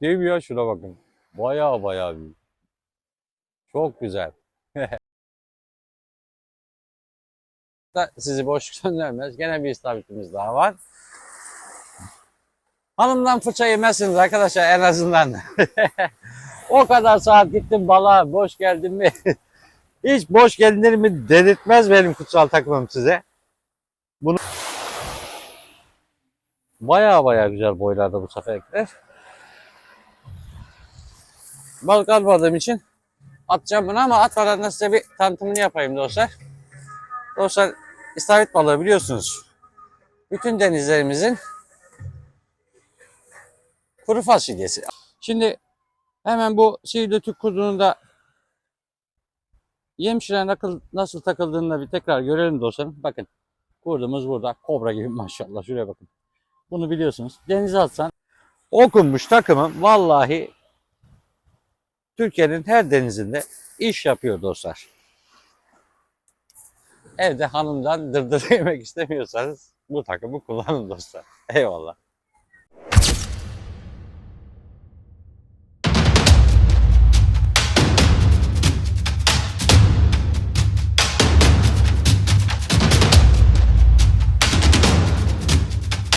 büyük değil mi ya? Şuna bakın. Baya baya büyük. Çok güzel. sizi boş göndermez. Gene bir istavritimiz daha var. Hanımdan fırça yemezsiniz arkadaşlar en azından. o kadar saat gittim balığa boş geldin mi? Hiç boş gelinirimi dedirtmez benim kutsal takımım size. Bunu baya baya güzel boylarda bu seferler. Balık almadığım için atacağım bunu ama atmadan da size bir tanıtımını yapayım dostlar. Dostlar istavrit balığı biliyorsunuz. Bütün denizlerimizin kuru fasulyesi. Şimdi hemen bu sihirli Türk kurdunun da yem şirene nakıl- nasıl takıldığını da bir tekrar görelim dostlarım. Bakın kurdumuz burada. Kobra gibi maşallah şuraya bakın. Bunu biliyorsunuz. Denize atsan okunmuş takımım vallahi Türkiye'nin her denizinde iş yapıyor dostlar. Evde hanımdan dırdır yemek istemiyorsanız bu takımı kullanın dostlar. Eyvallah.